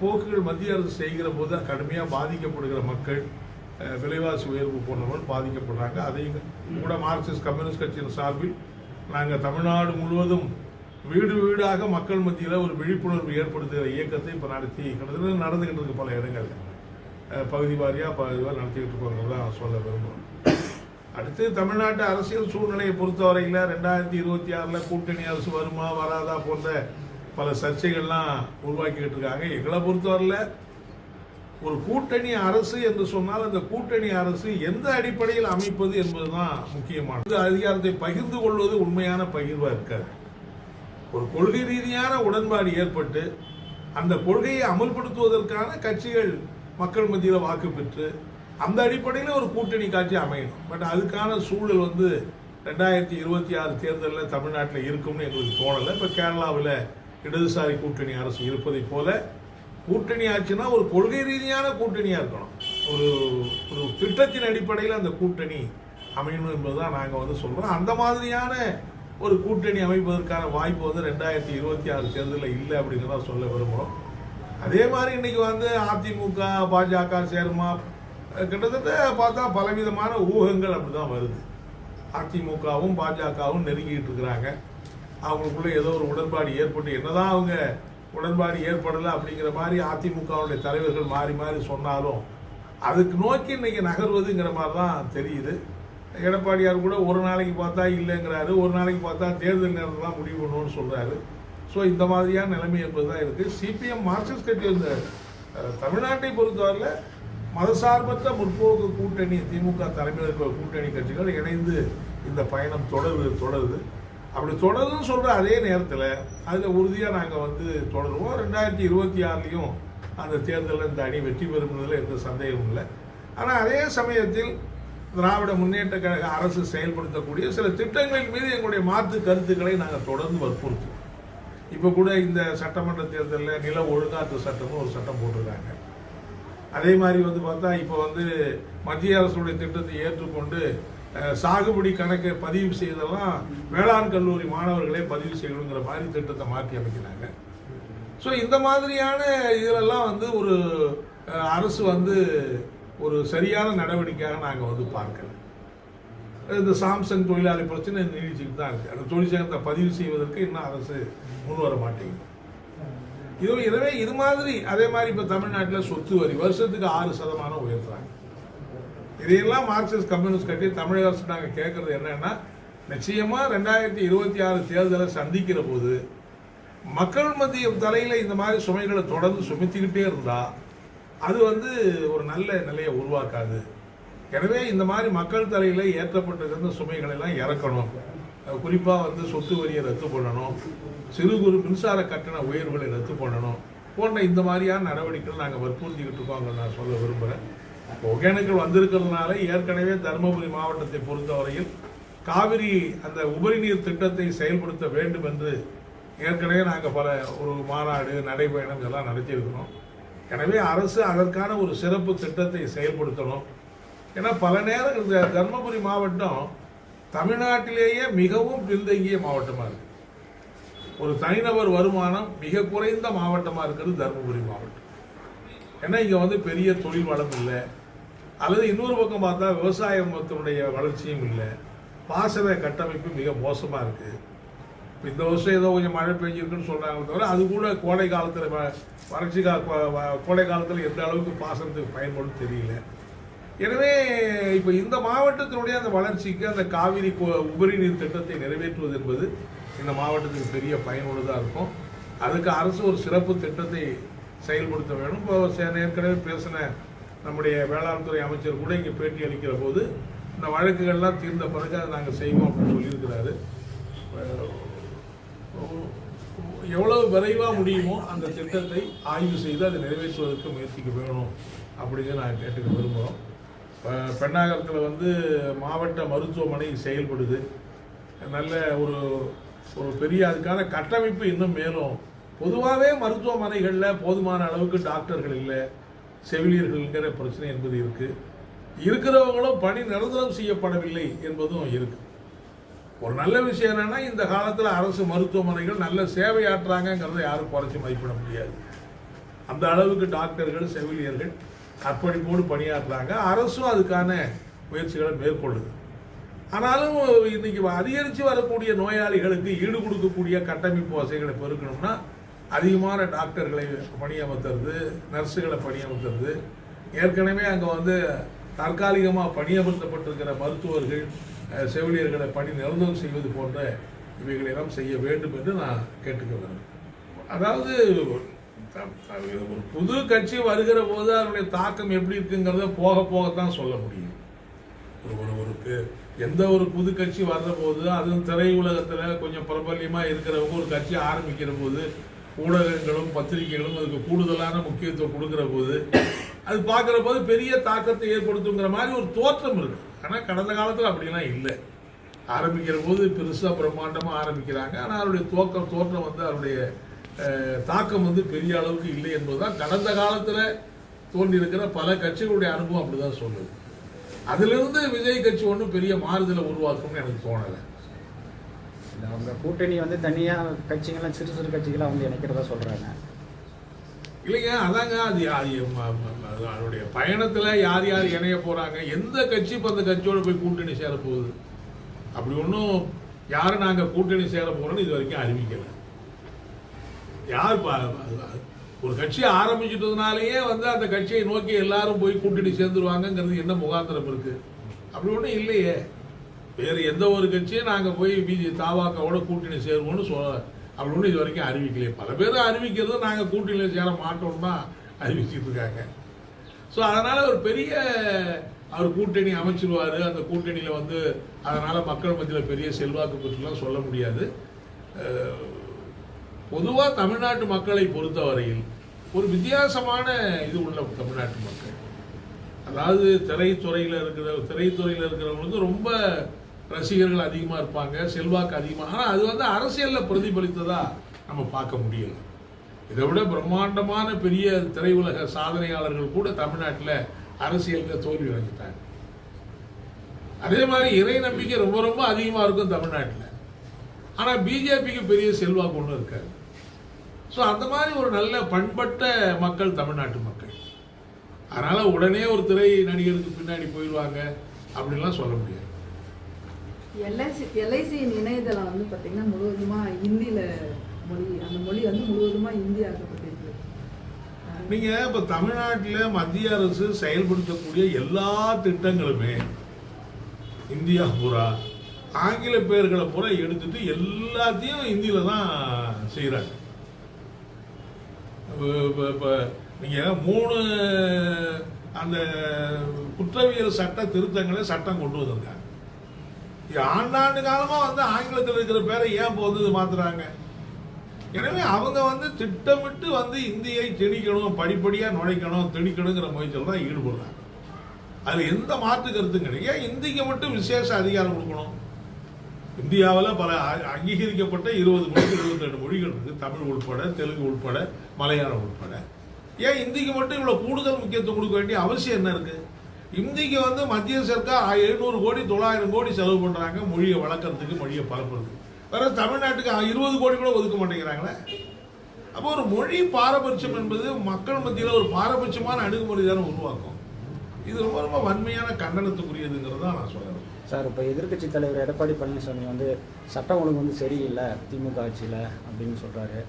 போக்குகள் மத்திய அரசு செய்கிற போது கடுமையாக பாதிக்கப்படுகிற மக்கள் விலைவாசி உயர்வு போன்றவர்கள் பாதிக்கப்படுறாங்க. அதையும் கூட மார்க்சிஸ்ட் கம்யூனிஸ்ட் கட்சியின் சார்பில் நாங்கள் தமிழ்நாடு முழுவதும் வீடு வீடாக மக்கள் மத்தியில் ஒரு விழிப்புணர்வு ஏற்படுத்துகிற இயக்கத்தை இப்போ நடத்தி கிட்டத்தட்ட நடந்துகிட்டு இருக்கு பல இடங்கள். பகுதி வாரியாக பகுதி வாரியாக நடத்திக்கிட்டு இருக்கோங்கிறது தான் சொல்ல விரும்புகிறோம் அடுத்து தமிழ்நாட்டு அரசியல் சூழ்நிலையை பொறுத்தவரையில் ரெண்டாயிரத்தி இருபத்தி ஆறில் கூட்டணி அரசு வருமா வராதா போன்ற பல சர்ச்சைகள்லாம் உருவாக்கிக்கிட்டு இருக்காங்க. எங்களை பொறுத்தவரையில் ஒரு கூட்டணி அரசு என்று சொன்னால் அந்த கூட்டணி அரசு எந்த அடிப்படையில் அமைப்பது என்பதுதான் முக்கியமானது. அதிகாரத்தை பகிர்ந்து கொள்வது உண்மையான பகிர்வாக இருக்காது. ஒரு கொள்கை ரீதியான உடன்பாடு ஏற்பட்டு அந்த கொள்கையை அமல்படுத்துவதற்கான கட்சிகள் மக்கள் மத்தியில் வாக்கு பெற்று அந்த அடிப்படையில் ஒரு கூட்டணி காட்சி அமையணும். பட் அதுக்கான சூழல் வந்து ரெண்டாயிரத்தி இருபத்தி ஆறு தேர்தலில் தமிழ்நாட்டில் இருக்கும்னு எங்களுக்கு தோணலை. இப்போ கேரளாவில் இடதுசாரி கூட்டணி அரசு இருப்பதைப் போல கூட்டணி ஆச்சுன்னா ஒரு கொள்கை ரீதியான கூட்டணியாக இருக்கணும். ஒரு ஒரு திட்டத்தின் அடிப்படையில் அந்த கூட்டணி அமையணும் என்பதுதான் நாங்கள் வந்து சொல்கிறோம் அந்த மாதிரியான ஒரு கூட்டணி அமைப்பதற்கான வாய்ப்பு வந்து ரெண்டாயிரத்தி இருபத்தி ஆறு தேர்தலில் இல்லை அப்படிங்கிறத சொல்ல விரும்புகிறோம் அதே மாதிரி இன்னைக்கு வந்து அதிமுக பாஜக சேருமா கிட்டத்தட்ட பார்த்தா பலவிதமான ஊகங்கள் அப்படிதான் வருது. அதிமுகவும் பாஜகவும் நெருங்கிட்டு இருக்கிறாங்க. அவங்களுக்குள்ள ஏதோ ஒரு உடன்பாடு ஏற்பட்டு என்னதான் அவங்க உடன்பாடு ஏற்படலை அப்படிங்கிற மாதிரி அதிமுகவுடைய தலைவர்கள் மாறி மாறி சொன்னாலும் அதுக்கு நோக்கி இன்றைக்கி நகர்வதுங்கிற மாதிரி தான் தெரியுது. எடப்பாடியார் கூட ஒரு நாளைக்கு பார்த்தா இல்லைங்கிறாரு ஒரு நாளைக்கு பார்த்தா தேர்தல் நேரத்தில் முடிவு பண்ணணும்னு சொல்கிறாரு ஸோ இந்த மாதிரியான நிலைமை என்பது தான் இருக்குது சிபிஎம் மார்க்சிஸ்ட் கட்சி இந்த தமிழ்நாட்டை பொறுத்தவரையில் மதசார்பற்ற முற்போக்கு கூட்டணி திமுக தலைமையில் இருக்கிற கூட்டணி கட்சிகள் இணைந்து இந்த பயணம் தொடருது தொடருது. அப்படி தொடருதுன்னு சொல்கிற அதே நேரத்தில் அதில் உறுதியாக நாங்கள் வந்து தொடருவோம். ரெண்டாயிரத்தி இருபத்தி ஆறுலேயும் அந்த தேர்தலில் இந்த அணி வெற்றி பெறுவதில் எந்த சந்தேகமும் இல்லை. ஆனால் அதே சமயத்தில் திராவிட முன்னேற்ற கழக அரசு செயல்படுத்தக்கூடிய சில திட்டங்களின் மீது எங்களுடைய மாற்று கருத்துக்களை நாங்கள் தொடர்ந்து வற்புறுத்துவோம். இப்போ கூட இந்த சட்டமன்ற தேர்தலில் நில ஒழுங்காற்று சட்டம்னு ஒரு சட்டம் போட்டிருக்காங்க. அதே மாதிரி வந்து பார்த்தா இப்போ வந்து மத்திய அரசுடைய திட்டத்தை ஏற்றுக்கொண்டு சாகுபடி கணக்கை பதிவு செய்தெல்லாம் வேளாண் கல்லூரி மாணவர்களே பதிவு செய்யணுங்கிற மாதிரி திட்டத்தை மாற்றி அமைக்கிறாங்க. ஸோ இந்த மாதிரியான இதிலெல்லாம் வந்து ஒரு அரசு வந்து ஒரு சரியான நடவடிக்கையாக நாங்கள் வந்து பார்க்கல. இந்த சாம்சங் தொழிலாளி பிரச்சனை நீடிச்சுட்டு தான் இருக்குது அந்த தொழிற்சங்கத்தை பதிவு செய்வதற்கு இன்னும் அரசு முன் வர மாட்டேங்குது. இது எனவே இது மாதிரி அதே மாதிரி இப்போ தமிழ்நாட்டில் சொத்து வரி வருஷத்துக்கு ஆறு சதமானம் உயர்த்துறாங்க. இதையெல்லாம் மார்க்சிஸ்ட் கம்யூனிஸ்ட் கட்சி தமிழக அரசு நாங்கள் கேட்குறது என்னென்னா நிச்சயமாக ரெண்டாயிரத்தி இருபத்தி ஆறு தேர்தலை சந்திக்கிற போது மக்கள் மத்திய தலையில் இந்த மாதிரி சுமைகளை தொடர்ந்து சுமத்திக்கிட்டே இருந்தால் அது வந்து ஒரு நல்ல நிலையை உருவாக்காது. எனவே இந்த மாதிரி மக்கள் தலையில் ஏற்றப்பட்டிருந்த சுமைகளை எல்லாம் இறக்கணும். குறிப்பாக வந்து சொத்து வரியை ரத்து பண்ணணும். சிறு குறு மின்சார கட்டண உயர்வுகளை ரத்து பண்ணணும். போன்ற இந்த மாதிரியான நடவடிக்கைகள் நாங்கள் வற்புறுத்திக்கிட்டு இருக்கோங்க நான் சொல்ல விரும்புகிறேன் ஒகேனக்கல் வந்திருக்கிறதுனால ஏற்கனவே தருமபுரி மாவட்டத்தை பொறுத்தவரையில் காவிரி அந்த உபரி நீர் திட்டத்தை செயல்படுத்த வேண்டும் என்று ஏற்கனவே நாங்கள் பல ஒரு மாநாடு நடைபயணம் இதெல்லாம் நடத்தியிருக்கிறோம். எனவே அரசு அதற்கான ஒரு சிறப்பு திட்டத்தை செயல்படுத்தணும். ஏன்னா பல நேரம் இந்த தருமபுரி மாவட்டம் தமிழ்நாட்டிலேயே மிகவும் பின்தங்கிய மாவட்டமாக இருக்குது ஒரு தனிநபர் வருமானம் மிக குறைந்த மாவட்டமாக இருக்கிறது தருமபுரி மாவட்டம். ஏன்னா இங்கே வந்து பெரிய தொழில் வளம் இல்லை. அல்லது இன்னொரு பக்கம் பார்த்தா விவசாயத்தினுடைய வளர்ச்சியும் இல்லை. பாசன கட்டமைப்பு மிக மோசமாக இருக்குது இப்போ இந்த வருஷம் ஏதோ கொஞ்சம் மழை பெஞ்சிருக்குன்னு சொல்கிறாங்க தவிர அது கூட கோடை காலத்தில் வறட்சி கா கோடை காலத்தில் எந்த அளவுக்கு பாசனத்துக்கு பயன்படும் தெரியல. எனவே இப்போ இந்த மாவட்டத்தினுடைய அந்த வளர்ச்சிக்கு அந்த காவிரி கோ- உபரி நீர் திட்டத்தை நிறைவேற்றுவது என்பது இந்த மாவட்டத்துக்கு பெரிய பயனுள்ளதாக இருக்கும். அதுக்கு அரசு ஒரு சிறப்பு திட்டத்தை செயல்படுத்த வேணும் இப்போ ஏற்கனவே பேசின நம்முடைய வேளாண் துறை அமைச்சர் கூட இங்கே பேட்டி அளிக்கிற போது இந்த வழக்குகள்லாம் தீர்ந்த பிறகு அதை நாங்கள் செய்வோம் அப்படின்னு சொல்லியிருக்கிறாரு. எவ்வளவு விரைவாக முடியுமோ அந்த திட்டத்தை ஆய்வு செய்து அதை நிறைவேற்றுவதற்கு முயற்சிக்க வேணும் அப்படிங்கிறது நான் கேட்டுக்க விரும்புகிறோம் பெண்ணாகரத்தில் வந்து மாவட்ட மருத்துவமனை செயல்படுது. நல்ல ஒரு ஒரு பெரிய அதுக்கான கட்டமைப்பு இன்னும் மேலும். பொதுவாகவே மருத்துவமனைகளில் போதுமான அளவுக்கு டாக்டர்கள் இல்லை. செவிலியர்கள்ங்கிற பிரச்சனை என்பது இருக்குது இருக்கிறவங்களும் பணி நிரந்தரம் செய்யப்படவில்லை என்பதும் இருக்குது ஒரு நல்ல விஷயம் என்னென்னா இந்த காலத்தில் அரசு மருத்துவமனைகள் நல்ல சேவையாற்றுறாங்கங்கிறத யாரும் குறைச்சி மதிப்பிட முடியாது. அந்த அளவுக்கு டாக்டர்கள் செவிலியர்கள் அர்ப்பணிப்போடு பணியாற்றுறாங்க அரசும் அதுக்கான முயற்சிகளை மேற்கொள்ளுது. ஆனாலும் இன்னைக்கு அதிகரித்து வரக்கூடிய நோயாளிகளுக்கு ஈடு கொடுக்கக்கூடிய கட்டமைப்பு வசதிகளை பெருக்கணும்னா அதிகமான டாக்டர்களை பணியமர்த்துறது நர்ஸுகளை பணியமர்த்துறது. ஏற்கனவே அங்கே வந்து தற்காலிகமாக பணியமர்த்தப்பட்டிருக்கிற மருத்துவர்கள் செவிலியர்களை பணி நிரந்தரம் செய்வது போன்ற இவைகளெல்லாம் செய்ய வேண்டும் என்று நான் கேட்டுக்கொள்கிறேன். அதாவது ஒரு புது கட்சி வருகிற போது அதனுடைய தாக்கம் எப்படி இருக்குங்கிறத போக போகத்தான் சொல்ல முடியும். ஒரு ஒரு ஒரு எந்த ஒரு புது கட்சி வர்ற போது அதுவும் திரையுலகத்தில் கொஞ்சம் பிரபல்யமாக இருக்கிறவங்க ஒரு கட்சி ஆரம்பிக்கிற போது ஊடகங்களும் பத்திரிகைகளும் அதுக்கு கூடுதலான முக்கியத்துவம் கொடுக்குற போது அது பார்க்குற போது பெரிய தாக்கத்தை ஏற்படுத்துங்கிற மாதிரி ஒரு தோற்றம் இருக்குது ஆனால் கடந்த காலத்தில் அப்படிலாம் இல்லை. ஆரம்பிக்கிற போது பெருசாக பிரம்மாண்டமாக ஆரம்பிக்கிறாங்க. ஆனால் அவருடைய தோக்கம் தோற்றம் வந்து அவருடைய தாக்கம் வந்து பெரிய அளவுக்கு இல்லை என்பதுதான் கடந்த காலத்தில் தோன்றியிருக்கிற பல கட்சிகளுடைய அனுபவம் அப்படிதான் சொல்லுது. அதிலிருந்து விஜய் கட்சி ஒன்றும் பெரிய மாறுதலை உருவாக்கும்னு எனக்கு தோணலை. அவங்க கூட்டணி வந்து தனியா கட்சிகள்லாம் சிறு சிறு கட்சிகளா வந்து இணைக்கிறதா சொல்றாங்க. இல்லைங்க அதாங்க அது அதனுடைய பயணத்துல யார் யார் இணைய போறாங்க எந்த கட்சி இப்போ அந்த கட்சியோட போய் கூட்டணி சேர போகுது? அப்படி ஒன்றும் யாரை நாங்க கூட்டணி சேர போறோம்னு இது வரைக்கும் அறிவிக்கல. யார் ஒரு கட்சி ஆரம்பிச்சிட்டதுனாலேயே வந்து அந்த கட்சியை நோக்கி எல்லாரும் போய் கூட்டணி சேர்ந்துருவாங்கங்கிறது என்ன முகாந்திரம் இருக்கு? அப்படி ஒன்றும் இல்லையே. வேறு எந்த ஒரு கட்சியும் நாங்கள் போய் பிஜே தாவாக்காவோட கூட்டணி சேருவோம்னு சொல்ல அப்படி ஒன்றும் இது வரைக்கும் அறிவிக்கலையே. பல பேர் அறிவிக்கிறது நாங்கள் கூட்டணியில் சேர மாட்டோம் தான் அறிவிச்சிட்டு இருக்காங்க. ஸோ அதனால் ஒரு பெரிய அவர் கூட்டணி அமைச்சிருவார். அந்த கூட்டணியில் வந்து அதனால் மக்கள் மத்தியில் பெரிய செல்வாக்கு பற்றிலாம் சொல்ல முடியாது. பொதுவாக தமிழ்நாட்டு மக்களை பொறுத்தவரையில் ஒரு வித்தியாசமான இது உள்ள தமிழ்நாட்டு மக்கள். அதாவது திரைத்துறையில் இருக்கிற திரைத்துறையில் இருக்கிறவங்களுக்கு ரொம்ப ரசிகர்கள் அதிகமாக இருப்பாங்க செல்வாக்கு அதிகமாக ஆனால் அது வந்து அரசியலில் பிரதிபலித்ததா நம்ம பார்க்க முடியல. இதை விட பிரம்மாண்டமான பெரிய திரையுலக சாதனையாளர்கள் கூட தமிழ்நாட்டில் அரசியலில் தோல்வி அடைஞ்சிட்டாங்க. அதே மாதிரி இறை நம்பிக்கை ரொம்ப ரொம்ப அதிகமாக இருக்கும் தமிழ்நாட்டில். ஆனால் பிஜேபிக்கு பெரிய செல்வாக்கு ஒன்றும் இருக்காது. ஸோ அந்த மாதிரி ஒரு நல்ல பண்பட்ட மக்கள் தமிழ்நாட்டு மக்கள். அதனால உடனே ஒரு திரை நடிகருக்கு பின்னாடி போயிடுவாங்க அப்படின்லாம் சொல்ல முடியாது. எல்ஐசி எல்ஐசியின் இணையதளம் வந்து பார்த்தீங்கன்னா முழுவதுமா இந்தியில மொழி அந்த மொழி வந்து முழுவதுமா இந்தி ஆக்கப்பட்டிருக்கு. நீங்க இப்ப தமிழ்நாட்டில் மத்திய அரசு செயல்படுத்தக்கூடிய எல்லா திட்டங்களுமே இந்தியா பூரா ஆங்கில பெயர்களை பூரா எடுத்துட்டு எல்லாத்தையும் இந்தியில தான் செய்யறாங்க இப்போ நீங்கள் மூணு அந்த குற்றவியல் சட்ட திருத்தங்களை சட்டம் கொண்டு வந்திருக்காங்க. ஆண்டாண்டு காலமாக வந்து ஆங்கிலத்தில் இருக்கிற பேரை ஏன் இப்போ வந்து மாத்துறாங்க? எனவே அவங்க வந்து திட்டமிட்டு வந்து இந்தியை திணிக்கணும் படிப்படியாக நுழைக்கணும் திணிக்கணுங்கிற முயற்சியில் தான் ஈடுபடுறாங்க. அதில் எந்த மாற்று கருத்தும் கிடையாது. ஏன் இந்திக்கு மட்டும் விசேஷ அதிகாரம் கொடுக்கணும்? இந்தியாவில் பல அங்கீகரிக்கப்பட்ட இருபது மொழி இருபத்தி ரெண்டு மொழி இருக்குது தமிழ் உட்பட தெலுங்கு உட்பட மலையாளம் உட்பட ஏன் இந்திக்கு மட்டும் இவ்வளோ கூடுதல் முக்கியத்துவம் கொடுக்க வேண்டிய அவசியம் என்ன இருக்குது இந்திக்கு வந்து மத்திய சர்க்கார் எழுநூறு கோடி தொள்ளாயிரம் கோடி செலவு பண்ணுறாங்க மொழியை வளர்க்கறதுக்கு மொழியை பரப்புறது. வேற தமிழ்நாட்டுக்கு இருபது கோடி கூட ஒதுக்க மாட்டேங்கிறாங்களே? அப்போ ஒரு மொழி பாரபட்சம் என்பது மக்கள் மத்தியில் ஒரு பாரபட்சமான அணுகுமுறை தானே உருவாக்கும். இது ரொம்ப ரொம்ப வன்மையான கண்டனத்துக்குரியதுங்கிறது தான் நான் சொல்கிறேன் சார் இப்போ எதிர்க்கட்சி தலைவர் எடப்பாடி பழனிசாமி வந்து சட்டம் ஒழுங்கு வந்து சரியில்லை திமுக ஆட்சியில் அப்படின்னு சொல்கிறாரு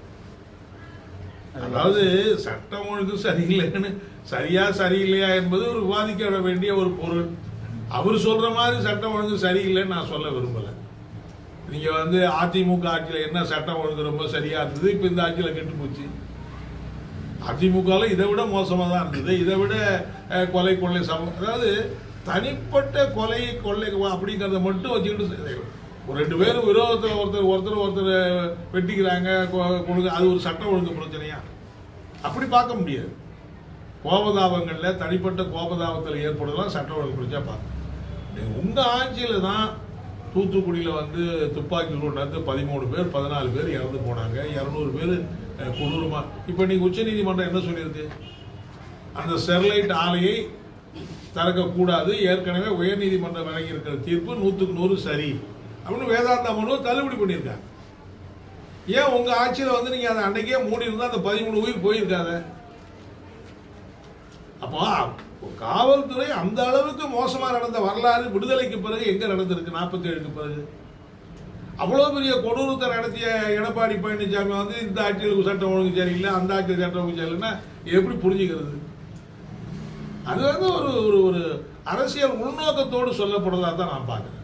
அதாவது சட்டம் ஒழுங்கு சரியில்லைன்னு சரியா சரியில்லையா என்பது ஒரு விவாதிக்க வேண்டிய ஒரு பொருள். அவர் சொல்ற மாதிரி சட்டம் ஒழுங்கு சரியில்லைன்னு நான் சொல்ல விரும்பலை. நீங்க வந்து அதிமுக ஆட்சியில் என்ன சட்டம் ஒழுங்கு ரொம்ப சரியா இருந்தது இப்போ இந்த ஆட்சியில் கெட்டு போச்சு. அதிமுகவில் இதை விட மோசமாக தான் இருந்தது. இதை விட கொலை கொள்ளை சம அதாவது தனிப்பட்ட கொலை கொள்ளை அப்படிங்கிறத மட்டும் வச்சுக்கிட்டு ஒரு ரெண்டு பேரும் விரோதத்தில் ஒருத்தர் ஒருத்தர் ஒருத்தர் வெட்டிக்கிறாங்க கொ- அது ஒரு சட்ட ஒழுங்கு பிரச்சனையா? அப்படி பார்க்க முடியாது. கோபதாபங்களில் தனிப்பட்ட கோபதாபத்தில் ஏற்படுறதெல்லாம் சட்ட ஒழுங்கு பிரச்சனை பார்க்கணும் உங்கள் ஆட்சியில் தான் தூத்துக்குடியில் வந்து துப்பாக்கி சூடு பதிமூணு பேர் பதினாலு பேர் இறந்து போனாங்க. இரநூறு பேர் கொடூரமாக இப்போ நீங்கள் உச்சநீதிமன்றம் என்ன சொல்லியிருக்கு? அந்த ஸ்டெர்லைட் ஆலையை திறக்கக்கூடாது. ஏற்கனவே உயர்நீதிமன்றம் வழங்கி இருக்கிற தீர்ப்பு நூற்றுக்கு நூறு சரி. அப்படின்னு வேதாந்தா மனு தள்ளுபடி பண்ணியிருக்காங்க. ஏன் உங்கள் ஆட்சியில் வந்து நீங்கள் அதை அன்னைக்கே மூடி இருந்தால் அந்த பதிமூணு உயிர் போயிருக்காத? அப்போ காவல்துறை அந்த அளவுக்கு மோசமாக நடந்த வரலாறு விடுதலைக்கு பிறகு எங்கே நடந்திருக்கு? நாற்பத்தி ஏழுக்கு பிறகு. அவ்வளோ பெரிய கொடூரத்தை நடத்திய எடப்பாடி பழனிசாமி வந்து இந்த ஆட்சியில் சட்டம் ஒழுங்கு சரியில்லை அந்த ஆட்சியில் சட்டம் ஒழுங்கு சரியில்லைன்னா எப்படி புரிஞ்சுக்கிறது? அது வந்து ஒரு ஒரு ஒரு அரசியல் உள்நோக்கத்தோடு சொல்லப்படுறதா தான் நான் பார்க்குறேன்.